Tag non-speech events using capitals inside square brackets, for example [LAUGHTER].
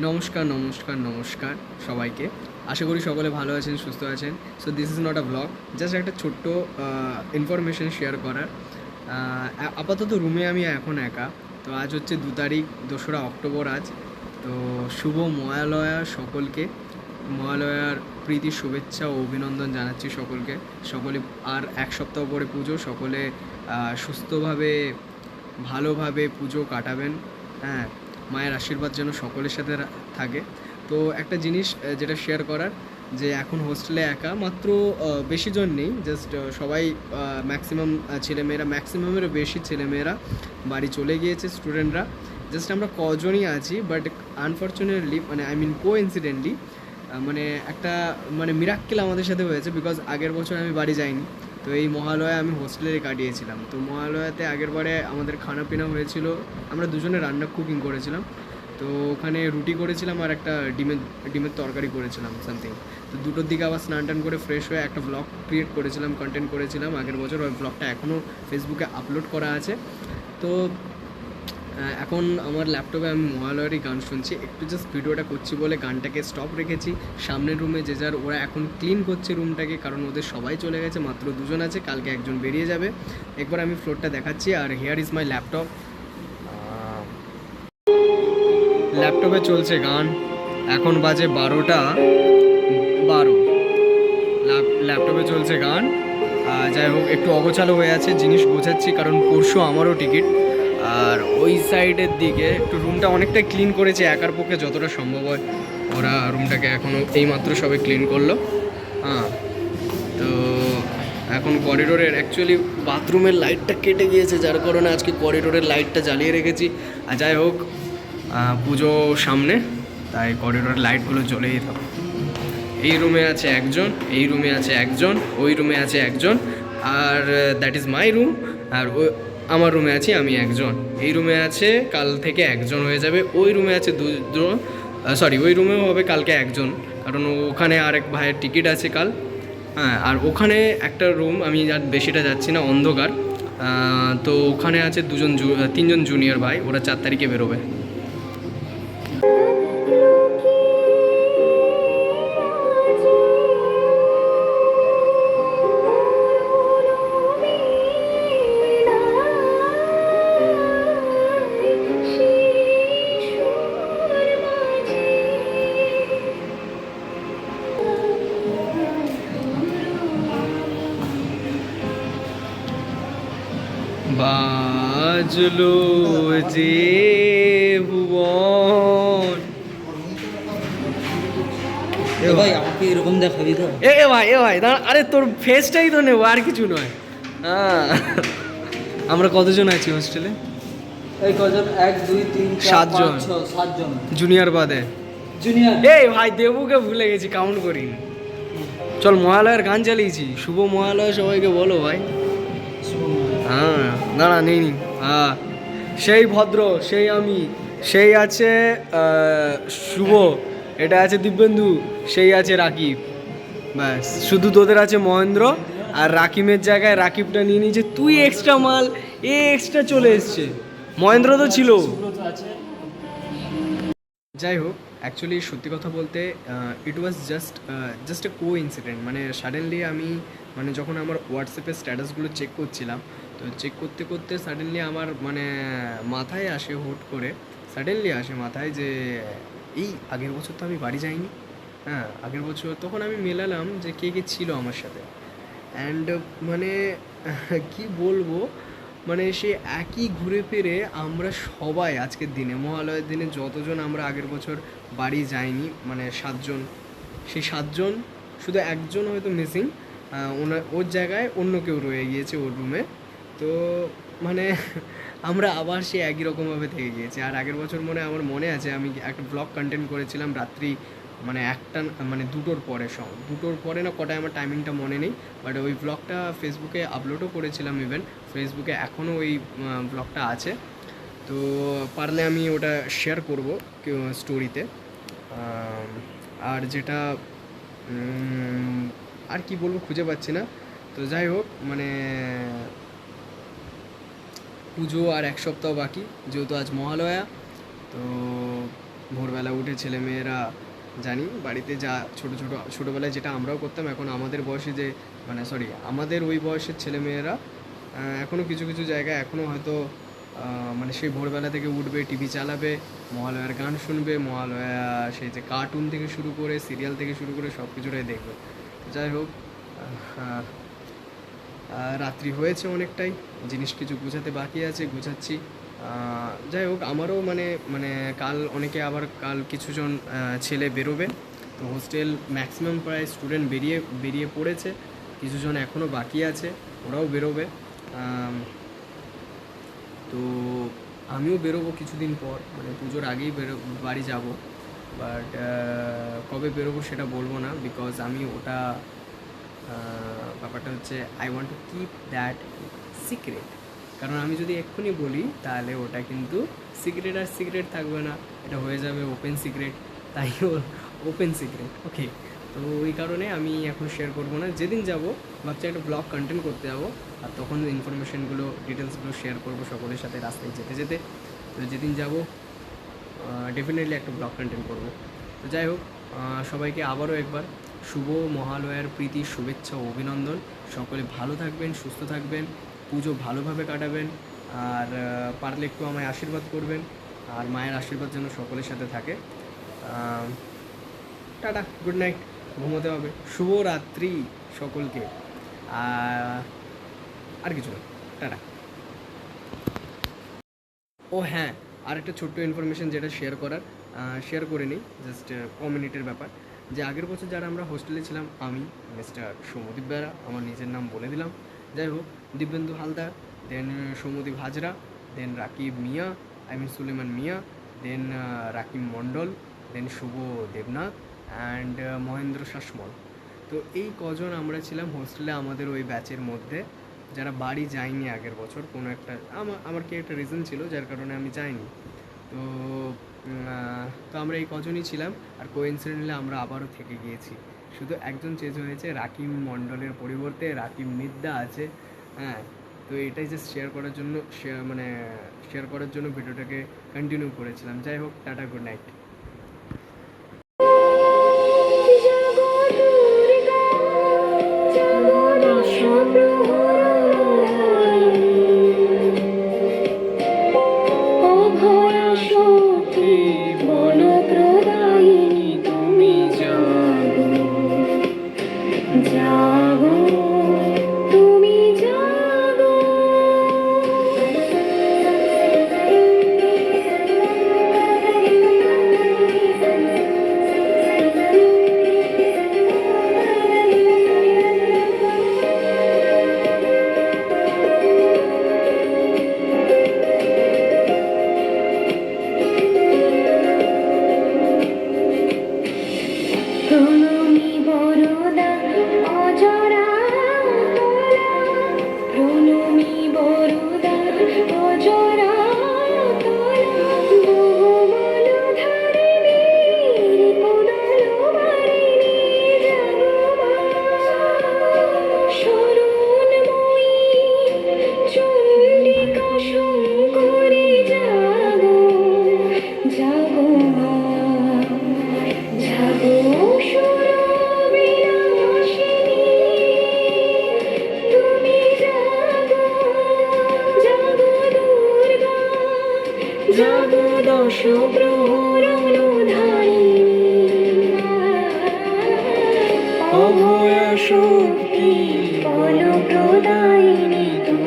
নমস্কার নমস্কার নমস্কার সবাইকে। আশা করি সকলে ভালো আছেন, সুস্থ আছেন। So this is not a vlog just একটা ছোট্ট ইনফরমেশন শেয়ার করার। আপাতত রুমে আমি এখন একা। তো আজ হচ্ছে দু তারিখ, দোসরা অক্টোবর আজ। তো শুভ মহালয়া সকলকে। মহালয়ার প্রীতি, শুভেচ্ছা ও অভিনন্দন জানাচ্ছি সকলকে। সকলে আর এক সপ্তাহ পরে পুজো, সকলে সুস্থভাবে, ভালোভাবে পুজো কাটাবেন। হ্যাঁ মায়ের আশীর্বাদ যেন সকলের সাথে থাকে। তো একটা জিনিস যেটা শেয়ার করার, যে এখন হোস্টেলে একা, মাত্র বেশি জন নেই জাস্ট সবাই ম্যাক্সিমাম ছেলেমেয়েরা ম্যাক্সিমামেরও বেশি ছেলেমেয়েরা বাড়ি চলে গিয়েছে স্টুডেন্টরা জাস্ট আমরা কজনই আছি বাট আনফর্চুনেটলি মানে আই মিন কো ইনসিডেন্টলি মানে একটা মানে মিরাক্কেল আমাদের সাথে হয়েছে বিকজ আগের বছর আমি বাড়ি যাইনি। তো এই মহালয়া আমি হোস্টেলে কাটিয়েছিলাম। তো মহালয়াতে আগেরবারে আমাদের খানা পিনা হয়েছিল। আমরা দুজনে রান্না কুকিং করেছিলাম। তো ওখানে রুটি করেছিলাম আর একটা ডিমের ডিমের তরকারি করেছিলাম সামথিং তো দুটোর দিকে আবার স্নান টান করে ফ্রেশ হয়ে একটা ব্লগ ক্রিয়েট করেছিলাম কন্টেন্ট করেছিলাম। আগের বছর ওই ব্লগটা এখনও ফেসবুকে আপলোড করা আছে। তো এখন আমার ল্যাপটপে আমি মহালয়ারই গান শুনছি। একটু জাস্ট ভিডিওটা করছি বলে গানটাকে স্টপ রেখেছি। সামনের রুমে যে যার, ওরা এখন ক্লিন করছে রুমটাকে কারণ ওদের সবাই চলে গেছে, মাত্র দুজন আছে, কালকে একজন বেরিয়ে যাবে। একবার আমি ফ্লোরটা দেখাচ্ছি, আর হেয়ার ইজ মাই ল্যাপটপ ল্যাপটপে চলছে গান। এখন বাজে বারোটা বারো। ল্যাপ- ল্যাপটপে চলছে গান। যাই হোক, একটু অগোছালো হয়ে আছে, জিনিস গোছাচ্ছি, কারণ পরশু আমারও টিকিট আর ওই সাইডের দিকে একটু রুমটা অনেকটাই ক্লিন করেছে, একার পক্ষে যতটা সম্ভব হয়। ওরা রুমটাকে এখনও এইমাত্র সবে ক্লিন করল। হ্যাঁ তো এখন করিডোরের অ্যাকচুয়ালি বাথরুমের লাইটটা কেটে গিয়েছে, যার কারণে আজকে করিডোরের লাইটটা জ্বালিয়ে রেখেছি। আর যাই হোক পুজো সামনে, তাই করিডোরের লাইটগুলো জ্বলেই থাকবে এই রুমে আছে একজন, এই রুমে আছে একজন, ওই রুমে আছে একজন। আর দ্যাট ইজ মাই রুম আর আমার রুমে আছি আমি একজন। এই রুমে আছে কাল থেকে একজন হয়ে যাবে। ওই রুমে আছে দুজন সরি ওই রুমেও হবে কালকে একজন। কারণ ওখানে আরেক ভাইয়ের টিকিট আছে কাল। হ্যাঁ আর ওখানে একটা রুম, আমি আর বেশিটা যাচ্ছি না, অন্ধকার। তো ওখানে আছে দুজন তিনজন জুনিয়র ভাই, ওরা চার তারিখে বেরোবে। বাজলো যে ভুবন এ ভাই আমাকে এরকম দেখাবি তো এ ভাই এ ভাই দাঁড়া আরে তোর ফেসটাই তো নেব আর কিছু নয়। হ্যাঁ। আমরা কতজন আছি হোস্টেলে এই কজন? এক দুই তিন সাতজন। সাতজন। জুনিয়র বাদে। জুনিয়র এই ভাই দেবুকে ভুলে গেছি কাউন্ট করি চল মহালয়ার গান চালিয়েছি। শুভ মহালয়া সবাইকে বলো ভাই। হ্যাঁ দাঁড়া, নেই হ্যাঁ সেই ভদ্র, সেই আমি, সেই আছে শুভ, এটা আছে দিব্যেন্দু, সেই আছে রাকিব। ব্যাস, শুধু তোদের আছে মহেন্দ্র আর রাকিবের জায়গায় রাকিবটা নিয়ে নিয়েছে। তুই এক্সট্রা মাল, এ এক্সট্রা চলে এসছে। মহেন্দ্র তো ছিল। যাই হোক। অ্যাকচুয়ালি সত্যি কথা বলতে it was just just a coincident মানে সাডেনলি আমি মানে যখন আমার হোয়াটসঅ্যাপের স্ট্যাটাসগুলো চেক করছিলাম, তো চেক করতে করতে সাডেনলি আমার মানে মাথায় আসে হুট করে সাডেনলি আসে মাথায় যে, এই, আগের বছর তো আমি বাড়ি যাইনি। হ্যাঁ আগের বছর তখন আমি মেলালাম যে, কে কে ছিল আমার সাথে। অ্যান্ড মানে [LAUGHS] কি বলব? মানে সে একই ঘুরে ফিরে আমরা সবাই আজকের দিনে, মহালয়ের দিনে যতজন আমরা আগের বছর বাড়ি যাইনি মানে সাতজন, সেই সাতজন, শুধু একজন হয়তো মিসিং ওনার, ওর জায়গায় অন্য কেউ রয়ে গিয়েছে ওর রুমে তো মানে [LAUGHS] আমরা আবার সে একই রকমভাবে থেকে গিয়েছি। আর আগের বছর মনে, আমার মনে আছে, আমি একটা ব্লগ কন্টেন্ট করেছিলাম রাত্রি মানে একটা মানে দুটোর পরে সব। দুটোর পরে না কটায় আমার টাইমিংটা মনে নেই বাট ওই ব্লগটা ফেসবুকে আপলোডও করেছিলাম ইভেন ফেসবুকে এখনও ওই ব্লগটা আছে। তো পারলে আমি ওটা শেয়ার করব স্টোরিতে আর যেটা আর কি বলব খুঁজে পাচ্ছি না। তো যাই হোক মানে পুজো আর এক সপ্তাহ বাকি, যেহেতু আজ মহালয়া, তো ভোরবেলা উঠে ছেলেমেয়েরা জানি, বাড়িতে যা ছোটো ছোটো, ছোটোবেলায় যেটা আমরাও করতাম, এখন আমাদের বয়সে যে মানে সরি আমাদের ওই বয়সের ছেলেমেয়েরা এখনও কিছু কিছু জায়গায় এখনও হয়তো মানে সেই ভোরবেলা থেকে উঠবে, টিভি চালাবে, মহালয়ার গান শুনবে, মহালয়া সেই যে কার্টুন থেকে শুরু করে সিরিয়াল থেকে শুরু করে সব কিছুটাই দেখবে যাই হোক রাত্রি হয়েছে অনেকটাই জিনিস কিছু গুছাতে বাকি আছে, গুছাচ্ছি। যাই হোক, আমারও মানে মানে কাল অনেকে আবার কাল কিছুজন ছেলে বেরোবে। তো হোস্টেল ম্যাক্সিমাম প্রায় স্টুডেন্ট বেরিয়ে বেরিয়ে পড়েছে। কিছুজন এখনও বাকি আছে, ওরাও বেরোবে। তো আমিও বেরোবো কিছুদিন পর। মানে পুজোর আগেই বেরো, বাড়ি যাব। বাট কবে বেরোবো সেটা বলব না বিকজ আমি ওটা ব্যাপারটা হচ্ছে I want to keep that secret কারণ আমি যদি এক্ষুনি বলি, তাহলে ওটা কিন্তু সিক্রেট আর সিক্রেট থাকবে না। এটা হয়ে যাবে ওপেন সিক্রেট তাই ওপেন সিক্রেট ওকে তো ওই কারণে আমি এখন শেয়ার করব না। যেদিন যাব, ভাবছি একটা ব্লগ কন্টেন্ট করতে যাব, আর তখন ইনফরমেশনগুলো ডিটেলসগুলো শেয়ার করব সকলের সাথে রাস্তায় যেতে যেতে। তো যেদিন যাব ডেফিনেটলি একটা ব্লগ কন্টেন্ট করব। তো যাই হোক সবাইকে আবারও একবার শুভ মহালয়ার প্রীতি, শুভেচ্ছা অভিনন্দন। সকলে ভালো থাকবেন, সুস্থ থাকবেন। পুজো ভালোভাবে কাটাবেন আর পারলে একটু আমায় আশীর্বাদ করবেন আর মায়ের আশীর্বাদ যেন সকলের সাথে থাকে। টাটা গুড নাইট ঘুমোতে হবে। শুভ রাত্রি সকলকে আর কিছু না। টাটা। ও হ্যাঁ আর একটা ছোট্ট ইনফরমেশন যেটা শেয়ার করার শেয়ার করে নিই জাস্ট ক মিনিটের ব্যাপার। যে আগের বছর যারা আমরা হোস্টেলে ছিলাম, আমি মিস্টার সৌমদীপ বেরা, আমার নিজের নাম বলে দিলাম। যাই হোক Dibyendu Haldar then Soumadip Hazra then Rakib Mia I mean Suleman Mia then Rakib Mondal then Shubha Debnath and Mahendra Sasmal. তো এই কজন আমরা ছিলাম হোস্টেলে আমাদের ওই ব্যাচের মধ্যে। যারা বাড়ি যায়নি আগের বছর, কোনো একটা আমার আমার কি একটা রিজন ছিল, যার কারণে আমি যাইনি। তো তো আমরা এই কজনই ছিলাম, আর কোইন্সিডেন্টলি আমরা আবারও থেকে গিয়েছি। শুধু একজন চেঞ্জ হয়েছে, রাকিম মণ্ডলের পরিবর্তে রাকিম মিদ্দা আছে হ্যাঁ? তো এটাই জাস্ট শেয়ার করার জন্য শেয়ার মানে শেয়ার করার জন্য ভিডিওটাকে কন্টিনিউ করেছিলাম। যাই হোক, টাটা গুড নাইট তুমি অভয়া শক্তি কি জাগো তুমি।